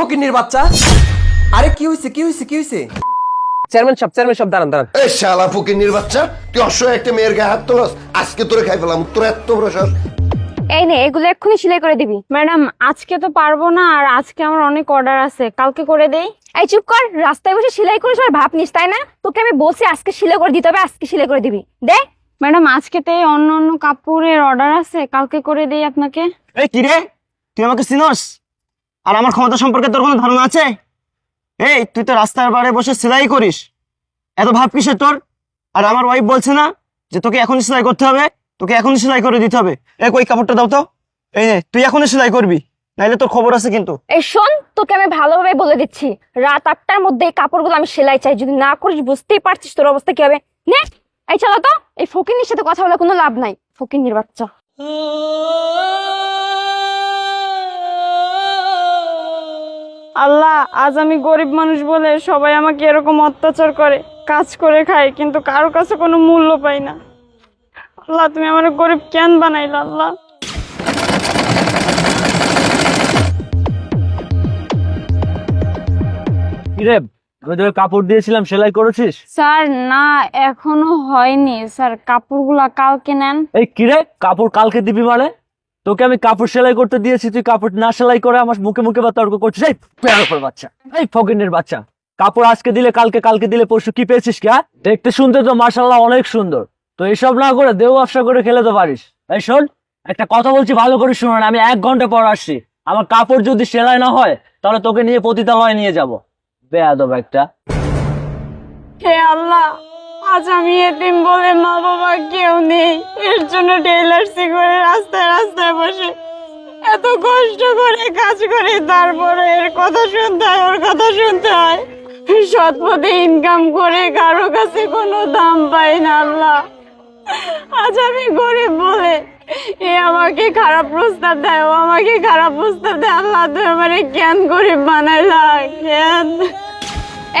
ফকিনির বাচ্চা? আরে কি হইছে কি হইছে কি হইছে? চেয়ারম্যান সাহেব চেয়ারম্যান সাহেব দাঁড়ান দাঁড়ান। এই শালা ফকিন্নির বাচ্চা তুই অসহায় একটা মেয়ের গায়ে হাত তোলস? আজকে তোরে খাই ফেলাম তোর এত বড় সাহস। এই নে এগুলো এক্ষুনি সেলাই করে দিবি। ম্যাডাম আজকে তো পারব না আর আজকে আমার অনেক অর্ডার আছে কালকে করে দেই। এই চুপ কর রাস্তায় বসে সেলাই করে আর ভাব নিস তাই না? তোকে আমি বলছি আজকে সেলাই করে দিতে হবে আজকে সেলাই করে দিবি। দে। ম্যাডাম আজকে তো অন্য অন্য কাপড়ের অর্ডার আছে কালকে করে দেই আপনাকে। এই কি রে? তুই আমাকে চিনস? আর আমার ক্ষমতা সম্পর্কে তোর কোনো ধারণা আছে? এই তুই তো রাস্তার বারে বসে সেলাই করিস। এত ভাব কিসের তোর? আর আমার ওয়াইফ বলছে না যে তোকে এখনই সেলাই করতে হবে তোকে এখনই সেলাই করে দিতে হবে। এই কই কাপড়টা দাও তো। এই নে তুই এখনই সেলাই করবি নাইলে তোর খবর আছে কিন্তু। এই শোন তোকে আমি ভালোভাবে বলে দিচ্ছি। রাত আটটার মধ্যে এই কাপড়গুলো আমি সেলাই চাই। যদি না করিস বুঝতেই পারছিস তোর অবস্থা কি হবে। নে এই চলো তো। এই ফকিনির সাথে কথা বলে কোনো লাভ নাই। ফকিনির বাচ্চা। আল্লাহ আজ আমি গরিব মানুষ বলে সবাই আমাকে এরকম অত্যাচার করে কাজ করে খায় কিন্তু কারও কাছে কোনো মূল্য পাই না। আল্লাহ তুমি আমার গরিব কেন বানাইলা আল্লাহ? কিরে আমি তোকে কাপড় দিয়েছিলাম সেলাই করেছিস? স্যার না এখনও হয়নি। স্যার কাপড়গুলা কালকে নেন। এই কিরে কাপড় কালকে দিবি মানে? তোকে আমি কাপড় সেলাই করতে দিয়েছি, তুই কাপড় না সেলাই করে আমার মুখে মুখে বা তর্ক করছিস? এই পেয়ার বাচ্চা। এই ফকিনের বাচ্চা। কাপড় আজকে দিলে, কালকে কালকে দিলে পরশু কি পেয়েছিস কি হ্যাঁ? দেখতে শুনতে তো মার্শাল্লাহ অনেক সুন্দর। তো এসব না করে দেও ব্যবসা করে খেলে তো পারিস। এই শোন, একটা কথা বলছি, ভালো করে শুনো না, আমি এক ঘণ্টা পর আসছি। আমার কাপড় যদি সেলাই না হয়, তাহলে তোকে নিয়ে পতিতালয়ে নিয়ে যাব। বেয়াদব একটা। হে আল্লাহ! আজ আমি এতিম বলে মা বাবা কেউ নেই। এর জন্য টেইলার্সি করে রাস্তায় রাস্তায় বসে এত কষ্ট করে কাজ করে, তারপরে এর কথা শুনতে হয়, ওর কথা শুনতে হয়। সৎ পথে ইনকাম করে কারও কাছে কোনো দাম পাই না আল্লাহ। আজ আমি গরিব বলে এ আমাকে খারাপ প্রস্তাব দেয়, ও আমাকে খারাপ প্রস্তাব দেয়। আল্লাহ তুই আমারে কেন গরিব বানাইলা কেন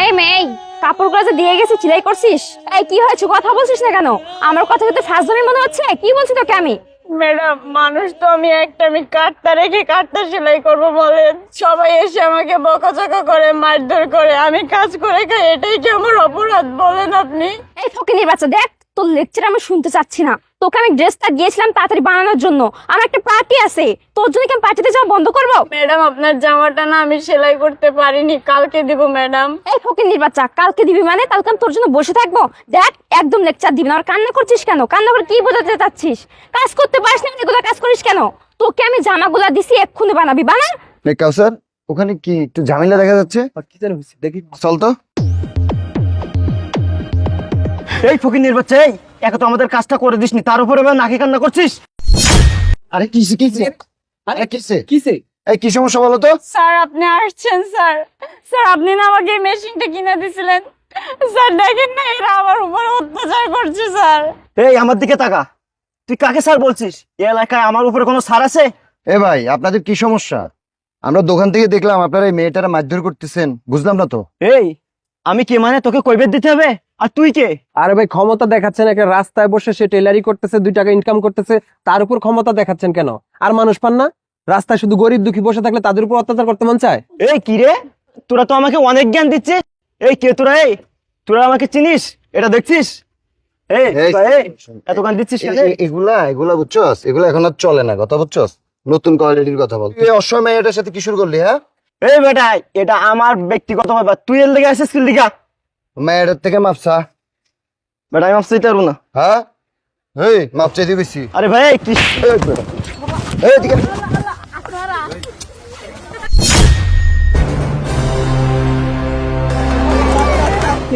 এই মেয়ে কাপড়গুলো যে দিয়ে গেছে সেলাই করছিস? এই কি হয়েছে? কথা বলছিস না কেন? আমার কথা কিন্তু ফাজলামি মনে হচ্ছে? কি বলছি তোকে আমি? ম্যাডাম মানুষ তো আমি একটা আমি কাটতা রেখে কাটতা সেলাই করব বলে সবাই এসে আমাকে বকাচকা করে মারধর করে আমি কাজ করে খাই এটাই কি আমার অপরাধ বলেন আপনি? এই ফকিনির বাচ্চা দেখ তোর লেকচার আমি শুনতে চাচ্ছি না। তোকে আমি ড্রেসটা গিয়েছিলাম তাড়াতাড়ি বানানোর জন্য। আমার একটা পার্টি আছে। তোর জন্য কি আমি পার্টিতে যাওয়া বন্ধ করব? ম্যাডাম আপনার জামাটা না আমি সেলাই করতে পারিনি। কালকে দিব ম্যাডাম। এই ফকিনির বাচ্চা কালকে দিবি মানে? কালকে আমি তোর জন্য বসে থাকব? দেখ একদম লেকচার দিবি না। আর কান্না করছিস কেন? কান্না করে কি বোঝাতে চাচ্ছিস? কাজ করতে পারিস না এগুলো কাজ করিস কেন? তোকে আমি জামাগুলা দিছি এক্ষুনি বানাবি। বানা। কাউসার ওখানে কি একটু ঝামেলা দেখা যাচ্ছে? কি জানি দেখি। চল তো। এই ফকির বাচ্চা এই! একে তো আমাদের কাজটা করে দিসনি তার উপরে আবার নাকি কান্না করছিস? আরে কিসে কিসে আরে কিসে কিসে এই কি সমস্যা বলো তো? স্যার আপনি আসছেন স্যার। স্যার আপনি না আমাকে এই মেশিনটা কিনে দিয়েছিলেন স্যার দেখেন না এরা আমার উপর অত্যাচার করছে স্যার। এই আমার দিকে তাকা। তুই কাকে স্যার বলছিস? এই এলাকায় আমার উপরে কোনো সার আছে? এ ভাই আপনাদের কি সমস্যা? আমরা দোকান থেকে দেখলাম আপনারা এই মেয়েটারা মারধর করতেছেন বুঝলাম না তো। এই আমি কে মানে তোকে কৈবেদ দিতে হবে? আর তুই কে? আরে ভাই ক্ষমতা দেখাচ্ছেন একটা রাস্তায় বসে সে টেলারি করতেছে দুই টাকা ইনকাম করতেছে তার উপর ক্ষমতা দেখাচ্ছেন কেন? আর মানুষ পান না? রাস্তায় শুধু গরিব দুঃখী বসে থাকলে তাদের উপর অত্যাচার করতে মন চায়? এই কি রে? তোরা তো আমাকে অনেক জ্ঞান দিচ্ছিস। এই কে তোরা এই? তোরা আমাকে চিনিস? এটা দেখছিস? এই এত জ্ঞান দিচ্ছিস এগুলা এগুলা বুঝছস? এগুলা এখন আর চলে না কথা বুঝছস? নতুন কোয়ালিটির কথা বল তুই এই অসময় মেয়েটার সাথে কি শুরু করলি হ্যাঁ? এই বেটা এটা আমার ব্যক্তিগত ব্যাপার তুই এর লেগে আসিস কি লিগা মেয়েটার থেকে মাপসা বেটা আমি ভাবছি পারব না হ্যাঁ এই মাপ চাইতে বেশি আরে ভাই কি এই বেটা। এই এদিকে।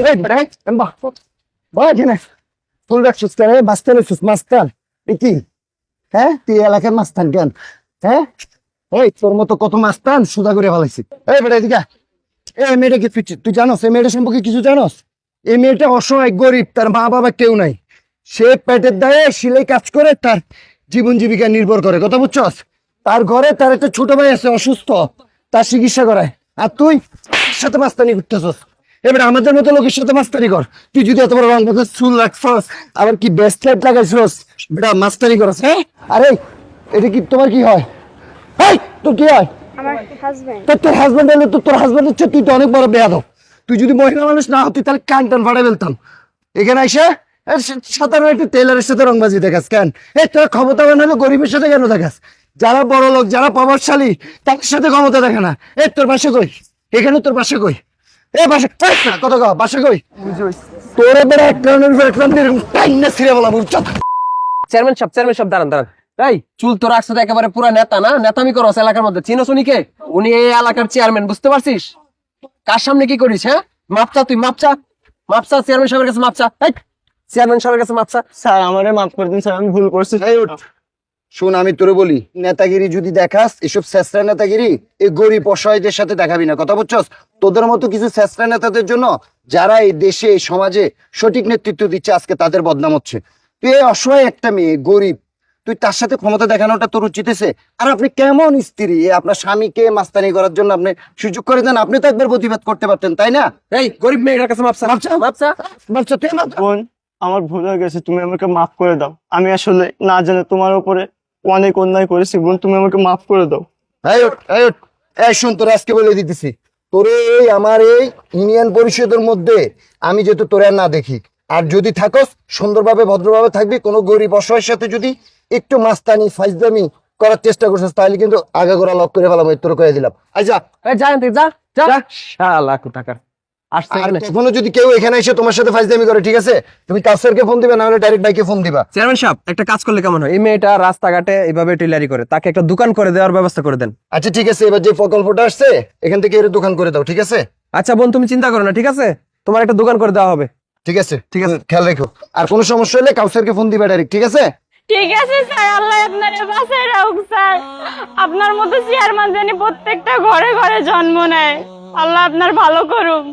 এই বেটা, এম্বা, বাহ, এখানে। ফুল রাখছিস কেন? মাস্তান হইছিস, মাস্তান। কি? হ্যাঁ তুই এই এলাকার মাস্তান কেন হ্যাঁ ওই, তোর মতো কত মাস্তান সুদা করে ফেলাইছি। এই বেটা এদিকে এই মেয়েটা কি তুই জানোস? এই মেয়েটা সম্পর্কে কিছু জানোস? এই মেয়েটা অসহায়, গরিব, তার মা বাবা কেউ নাই। সে পেটের দায়ে সিলাই কাজ করে, তার জীবন জীবিকা নির্ভর করে। কথা বুঝছস? তার ঘরে তার একটা ছোট ভাই আছে, অসুস্থ। তার চিকিৎসা করায়। আর তুই সাথে মাস্তানি করতেছস? এবার আমাদের মতো লোকের সাথে মাস্তানি কর। তুই যদি এত বড় মতো চুল রাখছস, আবার কি বেস্ট লাইট লাগাইছস? বেটা, মাস্তানি করস হ্যাঁ? আরে, এটা কি তোমার কি হয়? এই তোর কি হয়? আমার হাজবেন্ড তো তোর হাজবেন্ড হলে তো তোর হাজবেন্ড হচ্ছে তুই তো অনেক বড় বেয়াদব। তুই যদি মহিলা মানুষ না হতি তাহলে কান টান ফাটাই ফেলতাম। এখানে এসে সাধারণ একটু টেলারের সাথে রংবাজি দেখাস কেন? এই তোর ক্ষমতাবান হলে গরিবের সাথে কেন দেখাস? যারা বড় লোক যারা প্রভাবশালী তাদের সাথে ক্ষমতা দেখে না। এই তোর বাসা কই? এখানে তোর বাসা কই? এ বাসা কত বাসা কই? তোর এবার এক ছিঁড়ে বলা চেয়ারম্যান সাহেব চেয়ারম্যান সাহেব দাঁড়ান দাঁড়ান। এই চুল তো রাখছে তো একেবারে পুরো নেতা না? নেতামি করো এলাকার মধ্যে। চিনোস উনি কে উনি এই এলাকার চেয়ারম্যান বুঝতে পারছিস? কার সামনে কি করিস হ্যাঁ? মাপচা তুই মাপচা মাপচা চেয়ারম্যান সাহেবের কাছে মাপচা এই চেয়ারম্যান সাহেবের কাছে মাপচা স্যার আমারে মাফ করে দিন স্যার আমি ভুল করছি। এই উঠ। শোন আমি তোরে বলি নেতাগিরি যদি দেখাস এসব শেষরা নেতাগিরি এই গরিব অসহায়দের সাথে দেখাবি না। কথা বলছস তোদের মতো কিছু শেষরা নেতাদের জন্য যারা এই দেশে এই সমাজে সঠিক নেতৃত্ব দিচ্ছে আজকে তাদের বদনাম হচ্ছে। তুই এই অসহায় একটা মেয়ে গরিব তুই তার সাথে ক্ষমতা দেখানোটা তোর উচিত হয়েছে। আর আপনি কেমন স্ত্রী? আপনার স্বামীকে মাস্তানি করার জন্য আপনি সুযোগ করে দেন। আপনি তো একবার প্রতিবাদ করতে পারতেন তাই না? এই গরিব মেয়েটার কাছে মাপচা মাপচা। মাপচা বাচ্চা তুই মাপ- বোন আমার ভুল হয়ে গেছে তুমি আমাকে মাফ করে দাও। আমি আসলে না জানে তোমার উপরে অনেক অন্যায় করেছি বোন তুমি আমাকে মাফ করে দাও। এই ওঠ, এই ওঠ। এই শুন তোর আজকে বলে দিতেছি। তোরে এই আমার এই ইউনিয়ন পরিষদের মধ্যে আমি যেহেতু তোরে আর না দেখি আর যদি থাকস সুন্দরভাবে ভদ্রভাবে থাকবি কোনো গরিব অসহায়ের সাথে যদি একটু মাস্তানি ফাইজদামি করার চেষ্টা করছিস তাহলে কিন্তু আগা গোড়া লক করে ফেলাম তোর কয়ে দিলাম। আচ্ছা যা। যা যা শালা কোথাকার আসছে আর এখানে কখনো যদি কেউ এখানে এসে তোমার সাথে ফাইজদামি করে ঠিক আছে? তুমি কাউসারকে ফোন দিবে না হলে ডাইরেক্ট বাইকে ফোন দিবা। চেয়ারম্যান সাহেব একটা কাজ করলে কেমন হয়? এই মেয়েটা রাস্তাঘাটে এইভাবে টেলারি করে তাকে একটা দোকান করে দেওয়ার ব্যবস্থা করে দেন। আচ্ছা ঠিক আছে এবার যে প্রকল্পটা আসছে এখান থেকে এর দোকান করে দাও ঠিক আছে? আচ্ছা বোন তুমি চিন্তা করো না ঠিক আছে? তোমার একটা দোকান করে দেওয়া হবে। ঠিক আছে? ঠিক আছে। খেয়াল রেখো। আর কোনো সমস্যা হলে কাউসারকে ফোন দিবে ডাইরেক্ট ঠিক আছে? ঠিক আছে স্যার আল্লাহ আপনার বাসায় রাখুক স্যার। আপনার মতো চেয়ারম্যান জানি প্রত্যেকটা ঘরে ঘরে জন্ম নেয়। আল্লাহ আপনার ভালো করুক।